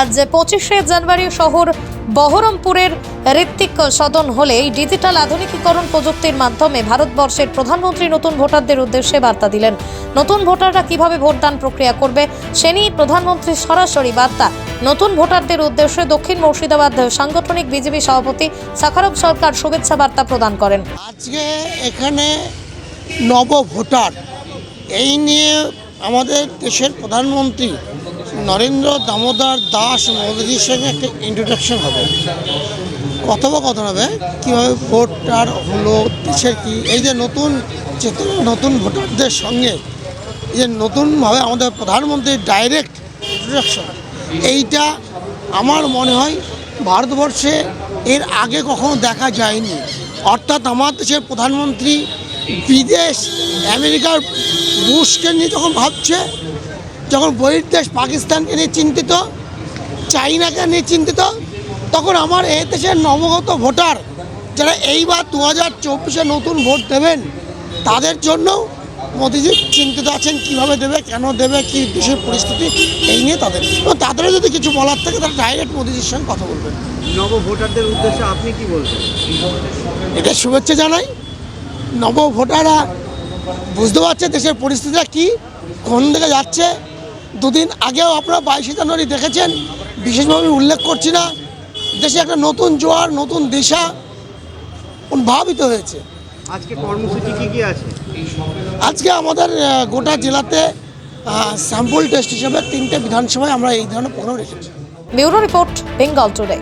আজ পঁচিশে জানুয়ারি শহর বহরমপুরের ঋত্বিক সদন হলে এই ডিজিটাল আধুনিকীকরণ প্রযুক্তির মাধ্যমে ভারতবর্ষের প্রধানমন্ত্রী নতুন ভোটারদের উদ্দেশ্যে বার্তা দিলেন। নতুন ভোটাররা কীভাবে ভোটদান প্রক্রিয়া করবে, সে নিয়ে প্রধানমন্ত্রীর সরাসরি বার্তা। নতুন ভোটারদের উদ্দেশ্যে দক্ষিণ মুর্শিদাবাদ সাংগঠনিক বিজেপি সভাপতি সাখারব সরকার শুভেচ্ছা বার্তা প্রদান করেন। আজকে এখানে নব ভোটার এই নিয়ে আমাদের দেশের প্রধানমন্ত্রী নরেন্দ্র দামোদর দাস মোদীজির সঙ্গে একটা ইন্ট্রোডাকশন হবে। কথোপকথন হবে, কীভাবে ভোটার হলো, দেশের কি, এই যে নতুন চেতনা নতুন ভোটারদের সঙ্গে, এই যে নতুনভাবে আমাদের প্রধানমন্ত্রীর ডাইরেক্ট ইন্ট্রোডাকশন এইটা আমার মনে হয় ভারতবর্ষে এর আগে কখনো দেখা যায়নি। অর্থাৎ আমার দেশের প্রধানমন্ত্রী বিদেশ আমেরিকার বুশকে নিয়ে যখন ভাবছে যখন বহির দেশ পাকিস্তানকে নিয়ে চিন্তিত চাইনাকে নিয়ে চিন্তিত তখন আমার এই দেশের নবগত ভোটার যারা এইবার দু হাজার চব্বিশে নতুন ভোট দেবেন তাদের জন্য মোদিজি চিন্তিত আছেন কীভাবে দেবে কেন দেবে কি দেশের পরিস্থিতি এই নিয়ে তাদের। এবং তাদেরও যদি কিছু বলার থাকে তারা ডাইরেক্ট মোদিজির সঙ্গে কথা বলবেন। নব ভোটারদের উদ্দেশ্যে আপনি কি বলবেন? এটা শুভেচ্ছা জানাই। নব ভোটাররা বুঝতে পারছে দেশের পরিস্থিতিটা কী কোন দিকে যাচ্ছে। দুদিন আগেও আপনারা বাইশে জানুয়ারি দেখেছেন বিশেষভাবে আমি উল্লেখ করছি না দেশে একটা নতুন জোয়ার নতুন দিশা উদ্ভাবিত হয়েছে। আজকে কর্মসূচি কি কি আছে? আজকে আমাদের গোটা জেলাতে স্যাম্পল টেস্ট হিসেবে তিনটে বিধানসভায় আমরা এই ধরনের প্রোগ্রাম রেখেছি। Bureau report Bengal today.